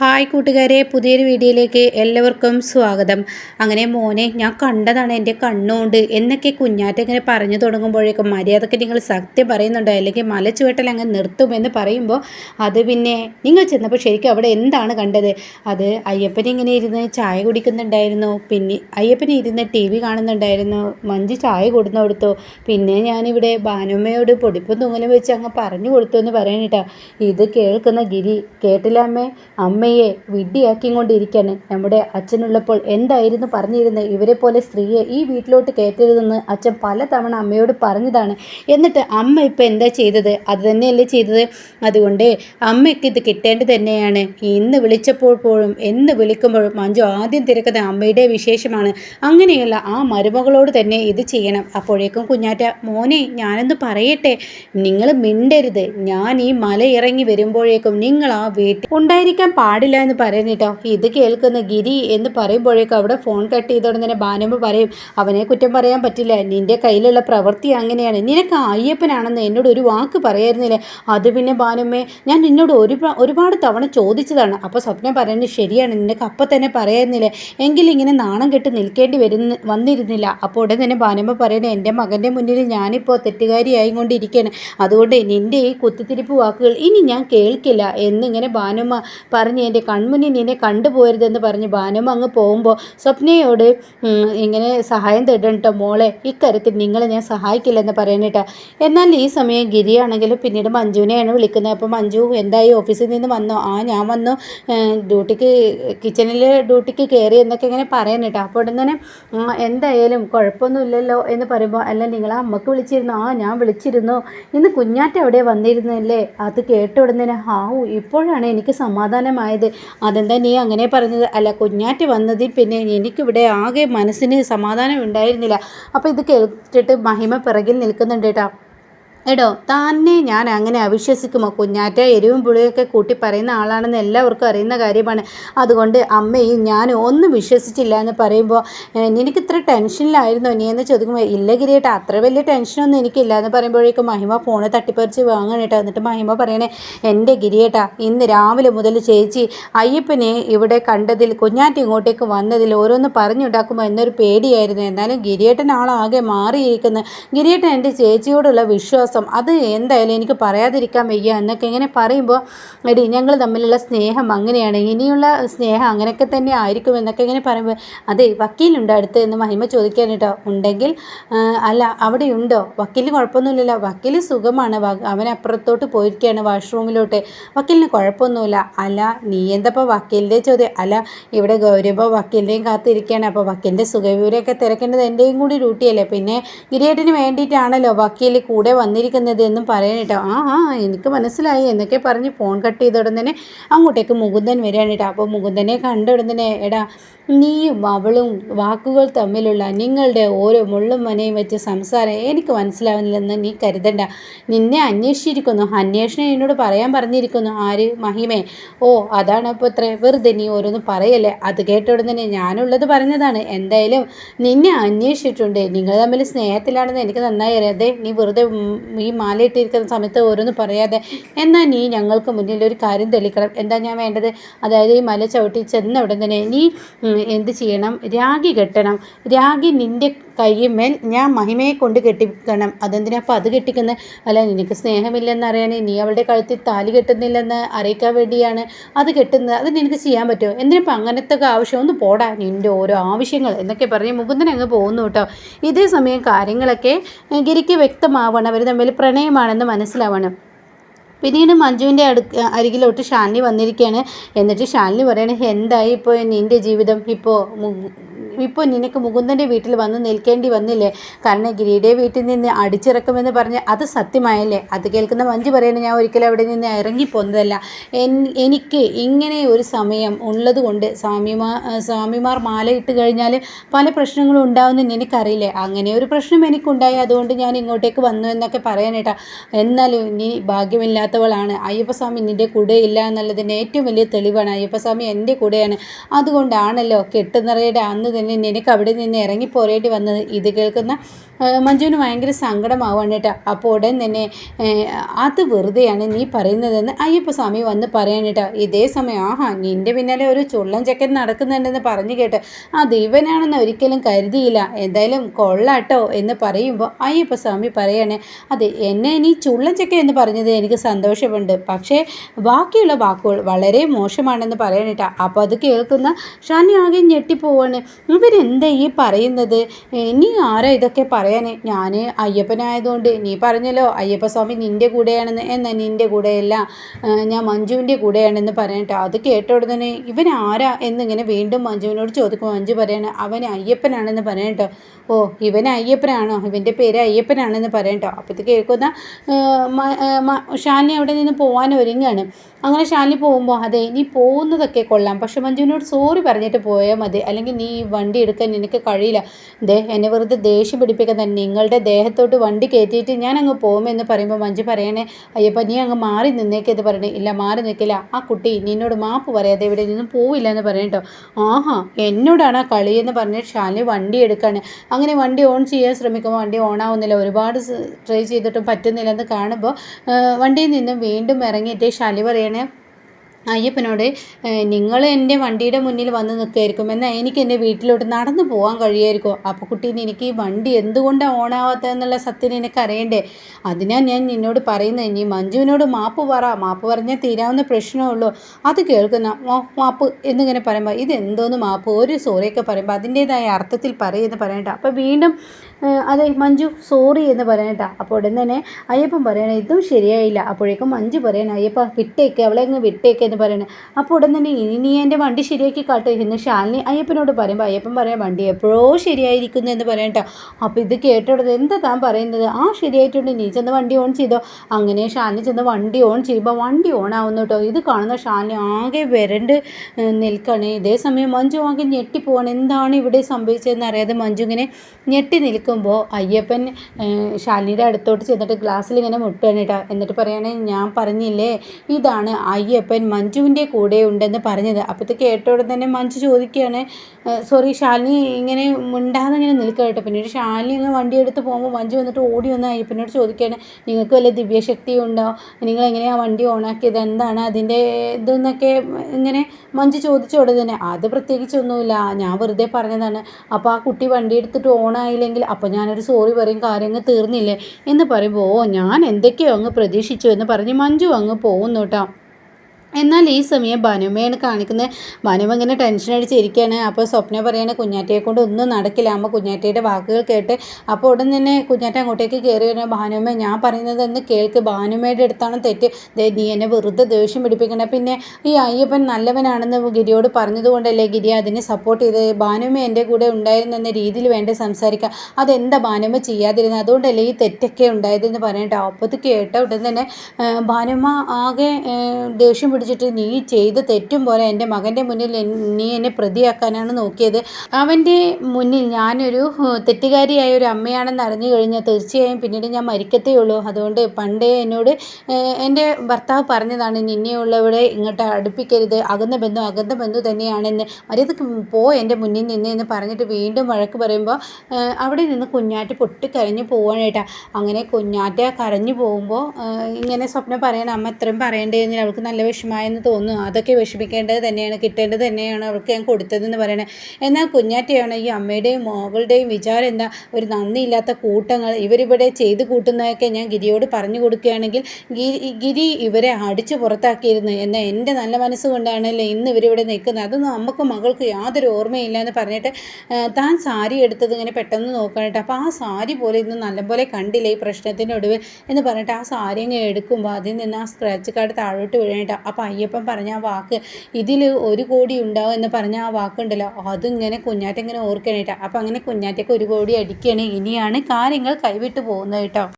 Hi കൂട്ടുകാരെ പുതിയൊരു വീഡിയോയിലേക്ക് എല്ലാവർക്കും സ്വാഗതം. അങ്ങനെ മോനെ ഞാൻ കണ്ടതാണ് എന്റെ കണ്ണുകൊണ്ട് എന്നൊക്കെ കുഞ്ഞാറ്റ ഇങ്ങനെ പറഞ്ഞു തുടങ്ങുമ്പോഴേക്കും മര്യാദയ്ക്ക് നിങ്ങൾ സത്യം പറയുന്നുണ്ടോ? അല്ലെങ്കിൽ മലച്ചുവട്ടൽ അങ്ങ് നിർത്തുമെന്ന് പറയുമ്പോൾ അത് പിന്നെ നിങ്ങൾ ചെന്നപ്പോൾ ശരിക്കും അവിടെ എന്താണ് കണ്ടത്? അത് അയ്യപ്പൻ ഇങ്ങനെ ഇരുന്ന് ചായ കുടിക്കുന്നുണ്ടായിരുന്നു. പിന്നെ അയ്യപ്പൻ ഇരുന്ന് ടി വി കാണുന്നുണ്ടായിരുന്നു. മഞ്ചി ചായ കൊടുന്നു കൊടുത്തു. പിന്നെ ഞാനിവിടെ ഭാനുമ്മയോട് പൊടിപ്പും തൂങ്ങലും വെച്ച് അങ്ങ് പറഞ്ഞു കൊടുത്തു എന്ന് പറയണിട്ടാ. ഇത് കേൾക്കുന്ന ഗിരി കേട്ടില്ല അമ്മേ? അമ്മ അമ്മയെ വിഡ്ഢിയാക്കിക്കൊണ്ടിരിക്കുകയാണ് നമ്മുടെ അച്ഛനുള്ളപ്പോൾ എന്തായിരുന്നു പറഞ്ഞിരുന്നത്? ഇവരെ പോലെ സ്ത്രീയെ ഈ വീട്ടിലോട്ട് കയറ്റരുതെന്ന് അച്ഛൻ പലതവണ അമ്മയോട് പറഞ്ഞതാണ്. എന്നിട്ട് അമ്മ ഇപ്പം എന്താ ചെയ്തത്? അത് തന്നെയല്ലേ ചെയ്തത്? അതുകൊണ്ട് അമ്മയ്ക്ക് ഇത് കിട്ടേണ്ടത് തന്നെയാണ്. ഇന്ന് വിളിച്ചപ്പോൾ പോഴും എന്ന് വിളിക്കുമ്പോഴും മഞ്ജു ആദ്യം തിരക്കുന്നത് അമ്മയുടെ വിശേഷമാണ്. അങ്ങനെയുള്ള ആ മരുമകളോട് തന്നെ ഇത് ചെയ്യണം. അപ്പോഴേക്കും കുഞ്ഞാറ്റ മോനെ ഞാനൊന്ന് പറയട്ടെ. നിങ്ങൾ മിണ്ടരുത്. ഞാൻ ഈ മല ഇറങ്ങി വരുമ്പോഴേക്കും നിങ്ങൾ ആ വീട്ടിൽ ഉണ്ടായിരിക്കാൻ പാടില്ല എന്ന് പറയുന്നു പറയുന്നിട്ടോ ഇത് കേൾക്കുന്ന ഗിരി എന്ന് പറയുമ്പോഴേക്കും അവിടെ ഫോൺ കട്ട് ചെയ്തോടെ തന്നെ ഭാനുമ്പ് പറയും അവനെ കുറ്റം പറയാൻ പറ്റില്ല. നിന്റെ കയ്യിലുള്ള പ്രവൃത്തി അങ്ങനെയാണ്. നിനക്ക് അയ്യപ്പനാണെന്ന് എന്നോട് ഒരു വാക്ക് പറയായിരുന്നില്ലേ. അത് പിന്നെ ഭാനുമ്മേ ഞാൻ നിന്നോട് ഒരു ഒരുപാട് തവണ ചോദിച്ചതാണ്. അപ്പോൾ സ്വപ്നം പറയുന്നത് ശരിയാണ്. നിനക്ക് അപ്പം തന്നെ പറയായിരുന്നില്ലേ. എങ്കിലിങ്ങനെ നാണം കെട്ട് നിൽക്കേണ്ടി വരുന്ന വന്നിരുന്നില്ല. അപ്പോൾ ഉടൻ തന്നെ ഭാനുമ്മ പറയണേ എന്റെ മകന്റെ മുന്നിൽ ഞാനിപ്പോൾ തെറ്റുകാരിയായി കൊണ്ടിരിക്കുകയാണ് അതുകൊണ്ട് നിന്റെ ഈ കുത്തിത്തിരിപ്പ് വാക്കുകൾ ഇനി ഞാൻ കേൾക്കില്ല എന്നിങ്ങനെ ഭാനുമ്മ പറഞ്ഞ് എന്റെ കൺമുന്നിൽ നിന്നെ കണ്ടുപോയരുതെന്ന് പറഞ്ഞ് ഭാനുമ അങ്ങ് പോകുമ്പോൾ സ്വപ്നയോട് ഇങ്ങനെ സഹായം തേടട്ടോ മോളെ ഇക്കാര്യത്തിൽ നിങ്ങളെ ഞാൻ സഹായിക്കില്ലെന്ന് പറയണേട്ടാ. എന്നാൽ ഈ സമയം ഗിരിയാണെങ്കിൽ പിന്നീട് മഞ്ജുവിനെയാണ് വിളിക്കുന്നത്. അപ്പോൾ മഞ്ജു എന്തായി? ഓഫീസിൽ നിന്ന് വന്നോ? ആ ഞാൻ വന്നു. ഡ്യൂട്ടിക്ക് കിച്ചണിൽ ഡ്യൂട്ടിക്ക് കയറി എന്നൊക്കെ ഇങ്ങനെ പറയാനേട്ടാ അപ്പോൾ തന്നെ എന്തായാലും കുഴപ്പമൊന്നുമില്ലല്ലോ എന്ന് പറയുമ്പോൾ അല്ല നിങ്ങൾ ആ അമ്മയ്ക്ക് വിളിച്ചിരുന്നു? ആ ഞാൻ വിളിച്ചിരുന്നു. ഇന്ന് കുഞ്ഞാറ്റ അവിടെ വന്നിരുന്നല്ലേ? അത് കേട്ട ഉടനെ ഹാവു ഇപ്പോഴാണ് എനിക്ക് സമാധാനമായത് ആയത്. അതെന്താ നീ അങ്ങനെ പറഞ്ഞത്? അല്ല കുഞ്ഞാറ്റ് വന്നതിൽ പിന്നെ എനിക്കിവിടെ ആകെ മനസ്സിന് സമാധാനം ഉണ്ടായിരുന്നില്ല. അപ്പോൾ ഇത് കേട്ടിട്ട് മഹിമ പിറകിൽ നിൽക്കുന്നുണ്ട് കേട്ടോ. എടോ തന്നെ ഞാൻ അങ്ങനെ അവിശ്വസിക്കുമോ? കുഞ്ഞാറ്റ എരിവും പുളിയൊക്കെ കൂട്ടി പറയുന്ന ആളാണെന്ന് എല്ലാവർക്കും അറിയുന്ന കാര്യമാണ്. അതുകൊണ്ട് അമ്മയും ഞാൻ ഒന്നും വിശ്വസിച്ചില്ല എന്ന് പറയുമ്പോൾ നിനക്ക് ഇത്ര ടെൻഷനിലായിരുന്നോ നീ? എന്ന് ചോദിക്കുമ്പോൾ ഇല്ല ഗിരിയേട്ട അത്ര വലിയ ടെൻഷനൊന്നും എനിക്കില്ല. എന്ന് പറയുമ്പോഴേക്കും മഹിമ ഫോണ് തട്ടിപ്പറിച്ച് വാങ്ങണം കേട്ടോ. എന്നിട്ട് മഹിമ പറയണേ എന്റെ ഗിരിയേട്ട ഇന്ന് രാവിലെ മുതൽ ചേച്ചി അയ്യപ്പനെ ഇവിടെ കണ്ടതിൽ കുഞ്ഞാറ്റ ഇങ്ങോട്ടേക്ക് വന്നതിൽ ഓരോന്ന് പറഞ്ഞുണ്ടാക്കുമ്പോൾ എന്നൊരു പേടിയായിരുന്നു. എന്നാലും ഗിരിയേട്ടൻ ആളാകെ മാറിയിരിക്കുന്നു. ഗിരിയേട്ടൻ എന്റെ ചേച്ചിയോടുള്ള വിശ്വാസം വിശ്വാസം അത് എന്തായാലും എനിക്ക് പറയാതിരിക്കാൻ വയ്യ. എന്നൊക്കെ ഇങ്ങനെ പറയുമ്പോൾ എടി ഞങ്ങൾ തമ്മിലുള്ള സ്നേഹം അങ്ങനെയാണ്. ഇനിയുള്ള സ്നേഹം അങ്ങനെയൊക്കെ തന്നെ ആയിരിക്കും എന്നൊക്കെ ഇങ്ങനെ പറയുമ്പോൾ അതെ വക്കീലുണ്ടോ അടുത്ത് എന്ന് മഹിമ ചോദിക്കാൻ ഉണ്ടെങ്കിൽ അല്ല അവിടെ ഉണ്ടോ വക്കീലിന് കുഴപ്പമൊന്നുമില്ലല്ലോ. വക്കീൽ സുഖമാണ്. അവൻ അപ്പുറത്തോട്ട് പോയിരിക്കുകയാണ് വാഷ്റൂമിലോട്ട്. വക്കീലിന് കുഴപ്പമൊന്നുമില്ല. അല്ല നീ എന്തപ്പോൾ വക്കീലിന്റെ ചോദ്യം? അല്ല ഇവിടെ ഗൗരവ വക്കീലിന്റെയും കാത്തിരിക്കുകയാണ്. അപ്പോൾ വക്കീലിന്റെ സുഖവിവരമൊക്കെ തിരക്കേണ്ടത് എന്റെയും കൂടി ഡ്യൂട്ടിയല്ലേ. പിന്നെ ഗിരിയേട്ടിന് വേണ്ടിയിട്ടാണല്ലോ വക്കീൽ കൂടെ വന്നിരിക്കുന്നത്. വന്നിരിക്കുന്നത് എന്നും പറയാനിട്ടോ ആ ആ എനിക്ക് മനസ്സിലായി. എന്നൊക്കെ പറഞ്ഞ് ഫോൺ കട്ട് ചെയ്ത ഉടൻ തന്നെ അങ്ങോട്ടേക്ക് മുകുന്ദൻ വരികയാണ് കേട്ടോ. അപ്പോൾ മുകുന്ദനെ കണ്ട ഉടൻ തന്നെ എടാ നീയും അവളും വാക്കുകൾ തമ്മിലുള്ള നിങ്ങളുടെ ഓരോ മുള്ളും മനയും വെച്ച് സംസാരം എനിക്ക് മനസ്സിലാവുന്നില്ലെന്ന് നീ കരുതണ്ട. നിന്നെ അന്വേഷിച്ചിരിക്കുന്നു. അന്വേഷണം എന്നോട് പറയാൻ പറഞ്ഞിരിക്കുന്നു. ആര്? മഹിമേ. ഓ അതാണ് അപ്പോൾ ഇത്ര. വെറുതെ നീ ഓരോന്ന് പറയല്ലേ? അത് കേട്ട ഉടനെ ഞാനുള്ളത് പറഞ്ഞതാണ്. എന്തായാലും നിന്നെ അന്വേഷിച്ചിട്ടുണ്ട്. നിങ്ങൾ തമ്മിൽ സ്നേഹത്തിലാണെന്ന് എനിക്ക് നന്നായി അറിയാതെ നീ വെറുതെ ഈ മാലയിട്ടിരിക്കുന്ന സമയത്ത് ഓരോന്ന് പറയാതെ. എന്നാൽ നീ ഞങ്ങൾക്ക് മുന്നിൽ ഒരു കാര്യം തെളിക്കണം. എന്താ ഞാൻ വേണ്ടത്? അതായത് ഈ മല ചവിട്ടി ചെന്ന ഉടൻ തന്നെ നീ എന്ത് ചെയ്യണം? രാഗി കെട്ടണം. രാഗി നിന്റെ കയ്യുമേൽ ഞാൻ മഹിമയെ കൊണ്ട് കെട്ടിക്കണം. അതെന്തിനാ അപ്പോൾ അത് കെട്ടിക്കുന്നത് അല്ല നിനക്ക് സ്നേഹമില്ലെന്ന് അറിയാൻ നീ അവളുടെ കഴുത്തിൽ താലി കെട്ടുന്നില്ലെന്ന് അറിയിക്കാൻ വേണ്ടിയാണ് അത് കെട്ടുന്നത്. അത് നിനക്ക് ചെയ്യാൻ പറ്റുമോ? എന്തിനിപ്പോൾ അങ്ങനത്തെ ആവശ്യം? ഒന്ന് പോടാ നിന്റെ ഓരോ ആവശ്യങ്ങൾ. എന്നൊക്കെ പറഞ്ഞ് മുകുന്ദൻ അങ്ങ് പോകുന്നു കേട്ടോ. ഇതേ സമയം കാര്യങ്ങളൊക്കെ ഗിരിക്ക് വ്യക്തമാവണം. അവർ തമ്മിൽ പ്രണയമാണെന്ന് മനസ്സിലാവണം. പിന്നീട് മഞ്ജുവിന്റെ അടുക്ക അരികിലോട്ട് ഷാലിനി വന്നിരിക്കുകയാണ്. എന്നിട്ട് ഷാലിനി പറയണേ എന്തായി ഇപ്പോൾ നിന്റെ ജീവിതം? ഇപ്പോൾ ഇപ്പോൾ നിനക്ക് മുകുന്ദന്റെ വീട്ടിൽ വന്ന് നിൽക്കേണ്ടി വന്നില്ലേ? കാരണം ഗിരിയുടെ വീട്ടിൽ നിന്ന് അടിച്ചിറക്കുമെന്ന് പറഞ്ഞ് അത് സത്യമായല്ലേ? അത് കേൾക്കുന്ന മഞ്ജു പറയുന്നത് ഞാൻ ഒരിക്കലും അവിടെ നിന്ന് ഇറങ്ങിപ്പോന്നതല്ല. എനിക്ക് ഇങ്ങനെ ഒരു സമയം ഉള്ളതുകൊണ്ട് സ്വാമിമാർ സ്വാമിമാർ മാല ഇട്ട് കഴിഞ്ഞാൽ പല പ്രശ്നങ്ങളും ഉണ്ടാവുമെന്ന് എനിക്കറിയില്ലേ അങ്ങനെ ഒരു പ്രശ്നം എനിക്കുണ്ടായി. അതുകൊണ്ട് ഞാൻ ഇങ്ങോട്ടേക്ക് വന്നു എന്നൊക്കെ പറയാനേട്ടാ എന്നാലും നീ ഭാഗ്യമില്ലാത്തവളാണ്. അയ്യപ്പസ്വാമി നിന്റെ കൂടെ ഇല്ല എന്നുള്ളതിന് ഏറ്റവും വലിയ തെളിവാണ്. അയ്യപ്പസ്വാമി എന്റെ കൂടെയാണ്. അതുകൊണ്ടാണല്ലോ കെട്ടുനിറയുടെ അന്ന് തന്നെ നിനക്ക് അവിടെ നിന്ന് ഇറങ്ങി പോരേണ്ടി വന്നത് ഇത് കേൾക്കുന്ന മഞ്ജുവിന് ഭയങ്കര സങ്കടമാവാണ് കേട്ടോ. അപ്പോൾ ഉടൻ തന്നെ അത് വെറുതെയാണ് നീ പറയുന്നതെന്ന് അയ്യപ്പസ്വാമി വന്ന് പറയാൻ കേട്ടോ. ഇതേ സമയം ആഹാ നിന്റെ പിന്നാലെ ഒരു ചുള്ളൻ ചെക്കൻ നടക്കുന്നുണ്ടെന്ന് പറഞ്ഞു കേട്ട് അത് ഇവനാണെന്ന് ഒരിക്കലും കരുതിയില്ല. എന്തായാലും കൊള്ളാട്ടോ എന്ന് പറയുമ്പോൾ അയ്യപ്പസ്വാമി പറയാണ് അതെ എന്നെ നീ ചുള്ളൻ ചെക്കൻ എന്ന് പറഞ്ഞത് എനിക്ക് സന്തോഷമുണ്ട്. പക്ഷേ ബാക്കിയുള്ള വാക്കുകൾ വളരെ മോശമാണെന്ന് പറയാൻ കേട്ടോ. അപ്പോൾ അത് കേൾക്കുന്ന ഷാനി ആകെ ഞെട്ടിപ്പോവാണ്. ഇവരെന്താ ഈ പറയുന്നത്? നീ ആരാ ഇതൊക്കെ പറയാനേ ഞാൻ അയ്യപ്പനായതുകൊണ്ട് നീ പറഞ്ഞല്ലോ അയ്യപ്പസ്വാമി നിന്റെ കൂടെയാണെന്ന്. എന്നാൽ നിന്റെ കൂടെയല്ല ഞാൻ മഞ്ജുവിന്റെ കൂടെയാണെന്ന് പറയട്ടെ. അത് കേട്ട ഉടനെ ഇവൻ ആരാ എന്നിങ്ങനെ വീണ്ടും മഞ്ജുവിനോട് ചോദിക്കും മഞ്ജു പറയണേ അവൻ അയ്യപ്പനാണെന്ന് പറയട്ടോ. ഓ ഇവൻ അയ്യപ്പനാണോ? ഇവന്റെ പേര് അയ്യപ്പനാണെന്ന് പറയട്ടോ. അപ്പോഴത്തേക്ക് കേൾക്കുന്ന ഷാലിനി അവിടെ നിന്ന് പോകാൻ ഒരുങ്ങാണ്. അങ്ങനെ ഷാലിനി പോകുമ്പോൾ അതെ നീ പോകുന്നതൊക്കെ കൊള്ളാം. പക്ഷെ മഞ്ജുവിനോട് സോറി പറഞ്ഞിട്ട് പോയാൽ മതി. അല്ലെങ്കിൽ നീ വണ്ടി എടുക്കാൻ എനിക്ക് കഴിയില്ല. ദേ എന്നെ വെറുതെ ദേഷ്യം പിടിപ്പിക്കാൻ തന്നെ നിങ്ങളുടെ ദേഹത്തോട്ട് വണ്ടി കയറ്റിയിട്ട് ഞാൻ അങ്ങ് പോകുമെന്ന് പറയുമ്പോൾ മഞ്ജു പറയണേ അയ്യപ്പ നീ അങ്ങ് മാറി നിന്നേക്കെന്ന് പറയണേ. ഇല്ല മാറി നിൽക്കില്ല. ആ കുട്ടി നിന്നോട് മാപ്പ് പറയാതെ ഇവിടെ നിന്നും പോവില്ല എന്ന് പറയട്ടോ ആഹാ എന്നോടാണ് ആ കളി എന്ന് പറഞ്ഞിട്ട് ഷാലിനി വണ്ടി എടുക്കാണ്. അങ്ങനെ വണ്ടി ഓൺ ചെയ്യാൻ ശ്രമിക്കുമ്പോൾ വണ്ടി ഓൺ ആവുന്നില്ല. ഒരുപാട് ട്രൈ ചെയ്തിട്ടും പറ്റുന്നില്ലെന്ന് കാണുമ്പോൾ വണ്ടിയിൽ നിന്നും വീണ്ടും ഇറങ്ങിയിട്ട് ഷാലി പറയണേ അയ്യപ്പനോട് നിങ്ങൾ എന്റെ വണ്ടിയുടെ മുന്നിൽ വന്ന് നിൽക്കുമായിരിക്കും എന്നാൽ എനിക്ക് എന്റെ വീട്ടിലോട്ട് നടന്നു പോകാൻ കഴിയുമായിരിക്കും അപ്പോൾ കുട്ടി എനിക്ക് ഈ വണ്ടി എന്തുകൊണ്ടാണ് ഓണാവാത്തതെന്നുള്ള സത്യം നിനക്ക് അറിയണ്ടേ? ഞാൻ നിന്നോട് പറയുന്നത് നീ മഞ്ജുവിനോട് മാപ്പ് പറ. മാപ്പ് പറഞ്ഞാൽ തീരാവുന്ന പ്രശ്നമുള്ളൂ അത് കേൾക്കുന്ന മാപ്പ് എന്നിങ്ങനെ പറയുമ്പോൾ ഇതെന്തോന്ന് മാപ്പ്? ഒരു സോറിയൊക്കെ പറയുമ്പോൾ അതിന്റേതായ അർത്ഥത്തിൽ പറയുമെന്ന് പറയണ്ട. അപ്പോൾ വീണ്ടും അതെ മഞ്ജു സോറി എന്ന് പറയണേട്ടാ അപ്പോൾ ഉടൻ തന്നെ അയ്യപ്പൻ പറയണ ഇതും ശരിയായില്ല. അപ്പോഴേക്കും മഞ്ജു പറയണേ അയ്യപ്പ വിട്ടേക്ക് അവളെ അങ്ങ് വിട്ടേക്ക് എന്ന് പറയണേ. അപ്പോൾ ഉടൻ തന്നെ ഇനി നീ എന്റെ വണ്ടി ശരിയാക്കി കാട്ടെ എന്ന് ഷാലിനി അയ്യപ്പനോട് പറയുമ്പോൾ അയ്യപ്പൻ പറയാം വണ്ടി എപ്പോഴോ ശരിയായിരിക്കുന്നു എന്ന് പറയണേട്ടാ അപ്പോൾ ഇത് കേട്ടോടത് എന്താ താൻ പറയുന്നത്? ആ ശരിയായിട്ടുണ്ട്. നീ ചെന്ന് വണ്ടി ഓൺ ചെയ്തോ? അങ്ങനെ ഷാലിനി ചെന്ന് വണ്ടി ഓൺ ചെയ്യുമ്പോൾ വണ്ടി ഓൺ ആവുന്നു കേട്ടോ. ഇത് കാണുന്ന ഷാലിനി ആകെ വരണ്ട് നിൽക്കണേ. ഇതേ സമയം മഞ്ജു ആകെ ഞെട്ടിപ്പോവാണ്. എന്താണ് ഇവിടെ സംഭവിച്ചതെന്ന് അറിയാതെ മഞ്ജു ഇങ്ങനെ ഞെട്ടി നിൽക്കുക നിൽക്കുമ്പോൾ അയ്യപ്പൻ ശാലിനിയുടെ അടുത്തോട്ട് ചെന്നിട്ട് ഗ്ലാസ്സിൽ ഇങ്ങനെ മുട്ടുകയാണ് കേട്ടോ. എന്നിട്ട് പറയണേ ഞാൻ പറഞ്ഞില്ലേ ഇതാണ് അയ്യപ്പൻ മഞ്ജുവിന്റെ കൂടെ ഉണ്ടെന്ന് പറഞ്ഞത്. അപ്പോഴത്തെ കേട്ടോടെ തന്നെ മഞ്ജു ചോദിക്കുകയാണ് സോറി ശാലിനി ഇങ്ങനെ മുണ്ടാതെ ഇങ്ങനെ നിൽക്കുക കേട്ടോ. പിന്നീട് ശാലിനി ഇങ്ങനെ വണ്ടി എടുത്ത് പോകുമ്പോൾ മഞ്ജു വന്നിട്ട് ഓടി വന്ന് അയ്യപ്പനോട് ചോദിക്കുകയാണ് നിങ്ങൾക്ക് വല്ല ദിവ്യശക്തി ഉണ്ടോ? നിങ്ങൾ എങ്ങനെയാണ് വണ്ടി ഓണാക്കിയത് എന്താണ് അതിന്റെ ഇതെന്നൊക്കെ ഇങ്ങനെ മഞ്ജു ചോദിച്ചോടെ തന്നെ അത് പ്രത്യേകിച്ചൊന്നുമില്ല ഞാൻ വെറുതെ പറഞ്ഞതാണ്. അപ്പോൾ ആ കുട്ടി വണ്ടി എടുത്തിട്ട് ഓണായില്ലെങ്കിൽ അപ്പോൾ ഞാനൊരു സോറി പറയും കാര്യങ്ങൾ തീർന്നില്ലേ? എന്ന് പറയുമ്പോൾ ഓ ഞാൻ എന്തൊക്കെയോ അങ്ങ് പ്രതീക്ഷിച്ചു എന്ന് പറഞ്ഞ് മഞ്ജു അങ്ങ് പോകുന്നു കേട്ടോ എന്നാൽ ഈ സമയം ബനുമയാണ് കാണിക്കുന്നത് ബനുമ ഇങ്ങനെ ടെൻഷൻ അടിച്ചിരിക്കുകയാണ് അപ്പോൾ സ്വപ്ന പറയാണ് കുഞ്ഞാറ്റയെ കൊണ്ട് ഒന്നും നടക്കില്ല. അമ്മ കുഞ്ഞാറ്റയുടെ വാക്കുകൾ കേട്ട് അപ്പോൾ ഉടൻ തന്നെ കുഞ്ഞാറ്റ അങ്ങോട്ടേക്ക് കയറി വരുന്ന. ഭാനുമ ഞാൻ പറയുന്നത് എന്ന് കേൾക്ക്. ഭാനുമയുടെ അടുത്താണ് തെറ്റ്. നീ എന്നെ വെറുതെ ദേഷ്യം പിടിപ്പിക്കണ പിന്നെ ഈ അയ്യപ്പൻ നല്ലവനാണെന്ന് ഗിരിയോട് പറഞ്ഞതുകൊണ്ടല്ലേ ഗിരി അതിനെ സപ്പോർട്ട് ചെയ്ത് ഭാനുമ എന്റെ കൂടെ ഉണ്ടായിരുന്നെന്ന രീതിയിൽ വേണ്ട സംസാരിക്കുക അതെന്താ ഭാനുമ ചെയ്യാതിരുന്നത്? അതുകൊണ്ടല്ലേ ഈ തെറ്റൊക്കെ ഉണ്ടായതെന്ന് പറയട്ടോ അപ്പത്ത് കേട്ട ഉടൻ തന്നെ ഭാനുമ ആകെ ദേഷ്യം പിടിച്ചിട്ട് നീ ചെയ്ത് തെറ്റും പോലെ എന്റെ മകന്റെ മുന്നിൽ നീ എന്നെ പ്രതിയാക്കാനാണ് നോക്കിയത്. അവന്റെ മുന്നിൽ ഞാനൊരു തെറ്റുകാരിയായ ഒരു അമ്മയാണെന്ന് അറിഞ്ഞു കഴിഞ്ഞാൽ തീർച്ചയായും പിന്നീട് ഞാൻ മരിക്കത്തേ ഉള്ളൂ. അതുകൊണ്ട് പണ്ടേ എന്നോട് എന്റെ ഭർത്താവ് പറഞ്ഞതാണ് നിന്നെയുള്ളവിടെ ഇങ്ങോട്ട് അടുപ്പിക്കരുത്. അകന്ന ബന്ധു അകന്ന ബന്ധു തന്നെയാണെന്ന്. മര്യാദയ്ക്ക് പോ എന്റെ മുന്നിൽ നിന്ന് എന്ന് പറഞ്ഞിട്ട് വീണ്ടും വഴക്ക് പറയുമ്പോൾ അവിടെ നിന്ന് കുഞ്ഞാറ്റ് പൊട്ടിക്കരഞ്ഞു പോവാനേട്ടാ അങ്ങനെ കുഞ്ഞാറ്റ കരഞ്ഞു പോകുമ്പോൾ ഇങ്ങനെ സ്വപ്നം പറയണം. അമ്മ ഇത്രയും പറയേണ്ടതെന്ന് അവൾക്ക് നല്ല വിഷമം വിഷമമായെന്ന് തോന്നുന്നു. അതൊക്കെ വിഷമിക്കേണ്ടത് തന്നെയാണ് കിട്ടേണ്ടത് തന്നെയാണ് അവൾക്ക് ഞാൻ കൊടുത്തതെന്ന് പറയണത് എന്നാൽ കുഞ്ഞാറ്റയാണ് ഈ അമ്മയുടെയും മകളുടെയും വിചാരം എന്താ? ഒരു നന്ദിയില്ലാത്ത കൂട്ടങ്ങൾ. ഇവരിവിടെ ചെയ്ത് കൂട്ടുന്നതൊക്കെ ഞാൻ ഗിരിയോട് പറഞ്ഞു കൊടുക്കുകയാണെങ്കിൽ ഗിരി ഇവരെ അടിച്ചു പുറത്താക്കിയിരുന്നു. എന്നാൽ എന്റെ നല്ല മനസ്സുകൊണ്ടാണല്ലോ ഇന്ന് ഇവരിവിടെ നിൽക്കുന്നത്? അതൊന്നും അമ്മക്കും മകൾക്ക് യാതൊരു ഓർമ്മയില്ല എന്ന് പറഞ്ഞിട്ട് താൻ സാരി എടുത്തത് ഇങ്ങനെ പെട്ടെന്ന് നോക്കാനായിട്ട്. അപ്പോൾ ആ സാരി പോലെ ഇന്ന് നല്ലപോലെ കണ്ടില്ല ഈ പ്രശ്നത്തിന്റെ ഒടുവിൽ എന്ന് പറഞ്ഞിട്ട് ആ സാരി അങ്ങ് എടുക്കുമ്പോൾ അതിൽ നിന്ന് ആ സ്ക്രാച്ച് കാർഡ് താഴോട്ട് വീഴാനായിട്ട്. അപ്പം അയ്യപ്പൻ പറഞ്ഞ ആ വാക്ക് ഇതിൽ ഒരു കോടി ഉണ്ടാവും എന്ന് പറഞ്ഞ ആ വാക്കുണ്ടല്ലോ. അതിങ്ങനെ കുഞ്ഞാറ്റ ഇങ്ങനെ ഓർക്കണേട്ടാ. അപ്പം അങ്ങനെ കുഞ്ഞാറ്റയ്ക്ക് ഒരു കോടി അടിക്കുകയാണ് ഇനിയാണ് കാര്യങ്ങൾ കൈവിട്ട് പോകുന്നത് കേട്ടോ.